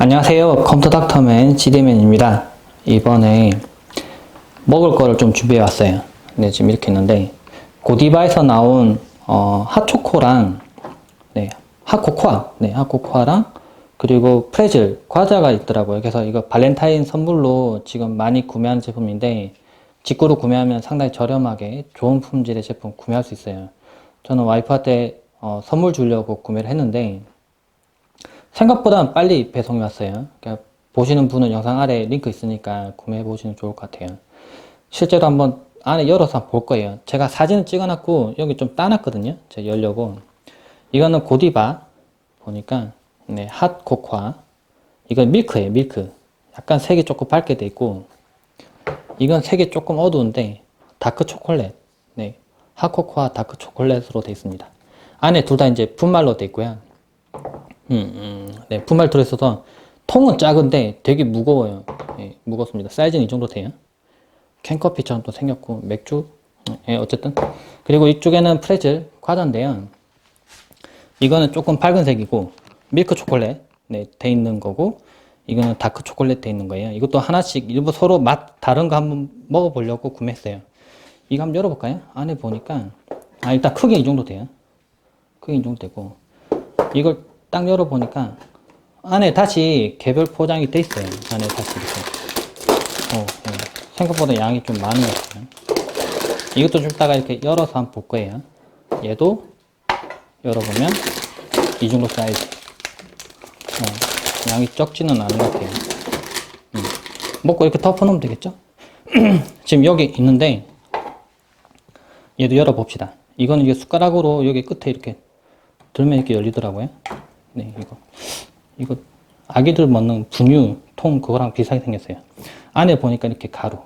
안녕하세요. 컴퓨터 닥터맨 지대맨입니다. 이번에 먹을 거를 좀 준비해 왔어요. 네, 지금 이렇게 있는데 고디바에서 나온 어, 핫초코랑 네, 핫코코아, 네, 핫코코아랑 그리고 프레즐 과자가 있더라고요. 그래서 이거 발렌타인 선물로 지금 많이 구매한 제품인데 직구로 구매하면 상당히 저렴하게 좋은 품질의 제품 구매할 수 있어요. 저는 와이프한테 어, 선물 주려고 구매를 했는데 생각보다 빨리 배송이 왔어요. 그러니까 보시는 분은 영상 아래 링크 있으니까 구매해 보시면 좋을 것 같아요. 실제로 한번 안에 열어서 한번 볼 거예요. 제가 사진을 찍어놨고 여기 좀 따놨거든요. 제가 열려고. 이거는 고디바 보니까 네, 핫 코코아. 이건 밀크예요, 밀크. 약간 색이 조금 밝게 돼 있고 이건 색이 조금 어두운데 다크 초콜릿. 네. 핫 코코아 다크 초콜릿으로 돼 있습니다. 안에 둘 다 이제 분말로 돼 있고요. 음, 음, 네, 분말 들어있어서 통은 작은데 되게 무거워요. 예, 무겁습니다. 사이즈는 이 정도 돼요. 캔커피처럼 또 생겼고 맥주, 예, 어쨌든 그리고 이쪽에는 프레즐 과자인데요. 이거는 조금 밝은색이고 밀크 초콜릿 네, 돼 있는 거고 이거는 다크 초콜릿 돼 있는 거예요. 이것도 하나씩 일부 서로 맛 다른 거 한번 먹어보려고 구매했어요. 이거 한번 열어볼까요? 안에 보니까 아 일단 크기 이 정도 돼요. 크기 이 정도 되고 이걸 딱 열어보니까 안에 다시 개별 포장이 돼 있어요. 안에 다시 이렇게. 어, 예. 생각보다 양이 좀 많은 것 같아요. 이것도 좀 이따가 이렇게 열어서 한번 볼 거예요. 얘도 열어보면 이 정도 사이즈. 어, 양이 적지는 않은 것 같아요. 음. 먹고 이렇게 덮어놓으면 되겠죠? 지금 여기 있는데 얘도 열어봅시다. 이거는 이게 숟가락으로 여기 끝에 이렇게 들면 이렇게 열리더라고요. 네, 이거. 이거 아기들 먹는 분유 통 그거랑 비슷하게 생겼어요. 안에 보니까 이렇게 가루.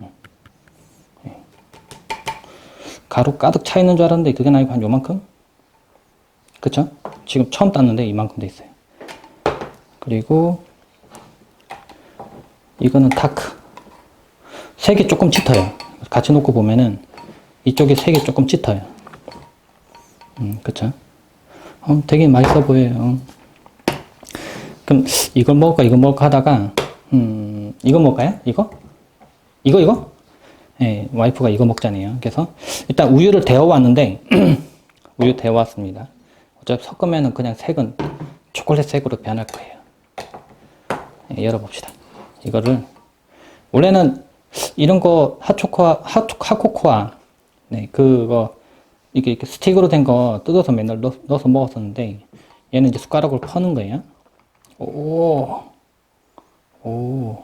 음. 네. 가루 가득 차 있는 줄 알았는데 그게 아니고 한 요만큼? 그쵸? 지금 처음 땄는데 이만큼 돼 있어요. 그리고 이거는 타크. 색이 조금 짙어요. 같이 놓고 보면은 이쪽에 색이 조금 짙어요. 음, 그쵸? 어, 되게 맛있어 보여요. 그럼 이걸 먹을까, 이거 먹을까 하다가, 음, 이거 먹을까요? 이거? 이거, 이거? 예, 와이프가 이거 먹자네요. 그래서 일단 우유를 데워왔는데, 우유 데워왔습니다. 어차피 섞으면은 그냥 색은 초콜릿 색으로 변할 거예요. 예, 열어봅시다. 이거를, 원래는 이런 거 핫초코아, 핫, 핫코코아, 네, 그거, 이게 이렇게 스틱으로 된 거 뜯어서 맨날 넣, 어서 먹었었는데 얘는 이제 숟가락으로 퍼는 거예요. 오, 오,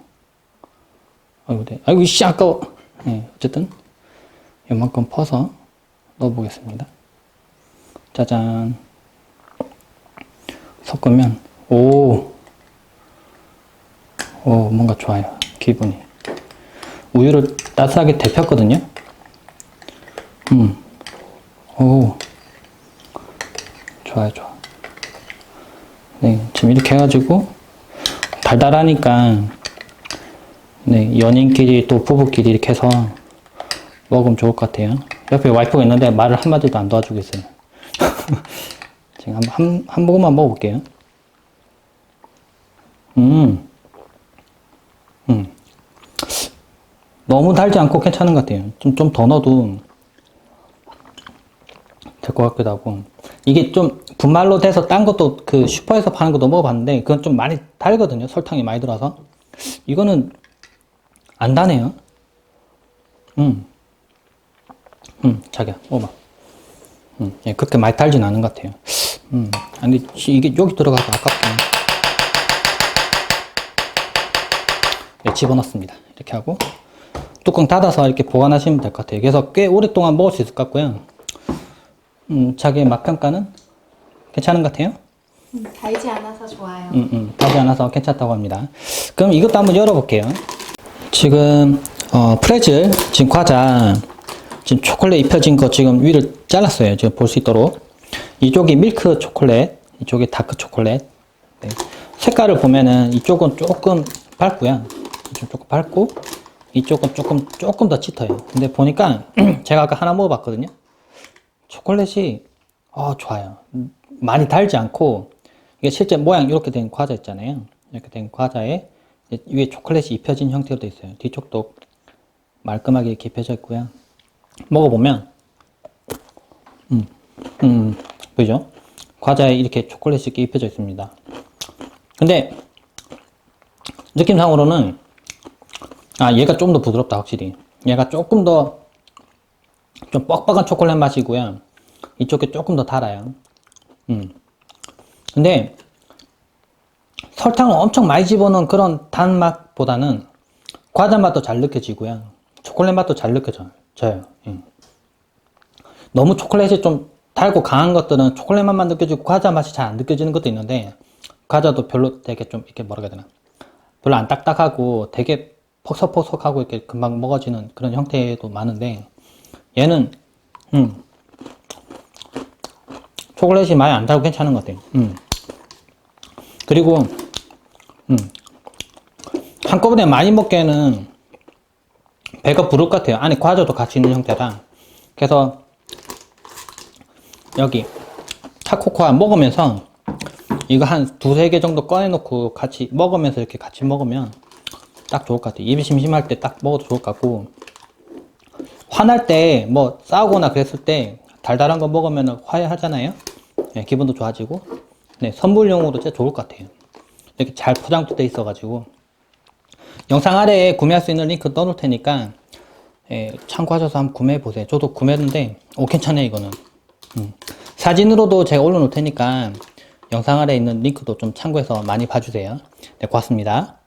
아이고, 네. 아이고, 이씨, 아까워. 네, 어쨌든, 요만큼 퍼서 넣어보겠습니다. 짜잔. 섞으면, 오, 오, 뭔가 좋아요. 기분이. 우유를 따뜻하게 데폈거든요. 음. 오, 좋아요, 좋아. 네, 지금 이렇게 해가지고, 달달하니까, 네, 연인끼리 또 부부끼리 이렇게 해서 먹으면 좋을 것 같아요. 옆에 와이프가 있는데 말을 한마디도 안 도와주고 있어요. 지금 한, 한, 한 모금만 먹어볼게요. 음, 음. 너무 달지 않고 괜찮은 것 같아요. 좀, 좀 더 넣어도 될 것 같기도 하고. 이게 좀 분말로 돼서 딴 것도 그 슈퍼에서 파는 것도 먹어봤는데 그건 좀 많이 달거든요. 설탕이 많이 들어서. 이거는 안 다네요. 음, 음 자기야 먹어봐. 음, 예, 그렇게 많이 달진 않은 것 같아요. 음, 아니 이게 여기 들어가서 아깝다. 예, 집어넣습니다. 이렇게 하고 뚜껑 닫아서 이렇게 보관하시면 될 것 같아요. 그래서 꽤 오랫동안 먹을 수 있을 것 같고요 음, 자기의 맛평가는 괜찮은 것 같아요? 음, 달지 않아서 좋아요. 음, 음, 달지 않아서 괜찮다고 합니다. 그럼 이것도 한번 열어볼게요. 지금, 어, 프레즐, 지금 과자, 지금 초콜릿 입혀진 거 지금 위를 잘랐어요. 지금 볼 수 있도록. 이쪽이 밀크 초콜릿, 이쪽이 다크 초콜릿. 네. 색깔을 보면은 이쪽은 조금 밝고요. 이쪽 조금 밝고, 이쪽은 조금, 조금 더 짙어요. 근데 보니까 제가 아까 하나 먹어봤거든요. 초콜릿이 어, 좋아요. 많이 달지 않고 이게 실제 모양 이렇게 된 과자 있잖아요. 이렇게 된 과자에 위에 초콜릿이 입혀진 형태로 돼 있어요. 뒤쪽도 말끔하게 입혀져 있고요. 먹어보면, 음, 음, 보이죠? 과자에 이렇게 초콜릿이 이렇게 입혀져 있습니다. 근데, 느낌상으로는, 아, 얘가 좀 더 부드럽다, 확실히. 얘가 조금 더, 좀 뻑뻑한 초콜릿 맛이고요. 이쪽에 조금 더 달아요. 음. 근데, 설탕을 엄청 많이 집어넣은 그런 단맛보다는 과자 맛도 잘 느껴지고요. 초콜릿 맛도 잘 느껴져요. 예. 너무 초콜릿이 좀 달고 강한 것들은 초콜릿 맛만 느껴지고 과자 맛이 잘 안 느껴지는 것도 있는데 과자도 별로 되게 좀 이렇게 뭐라 해야 되나 별로 안 딱딱하고 되게 퍽석퍽석하고 이렇게 금방 먹어지는 그런 형태도 많은데 얘는 음 초콜릿이 많이 안 달고 괜찮은 것 같아요. 음. 그리고 음. 한꺼번에 많이 먹기에는 배가 부를 것 같아요. 안에 과자도 같이 있는 형태라. 그래서 여기 타코코아 먹으면서 이거 한 두세 개 정도 꺼내놓고 같이 먹으면서 이렇게 같이 먹으면 딱 좋을 것 같아요. 입이 심심할 때 딱 먹어도 좋을 것 같고 화날 때 뭐 싸우거나 그랬을 때 달달한 거 먹으면 화해하잖아요. 네, 기분도 좋아지고 네, 선물용으로 진짜 좋을 것 같아요. 이렇게 잘 포장도 돼 있어가지고 영상 아래에 구매할 수 있는 링크 떠놓을 테니까 예, 참고하셔서 한번 구매해 보세요. 저도 구매했는데 오 괜찮네 이거는. 음. 사진으로도 제가 올려놓을 테니까 영상 아래에 있는 링크도 좀 참고해서 많이 봐주세요. 네, 고맙습니다.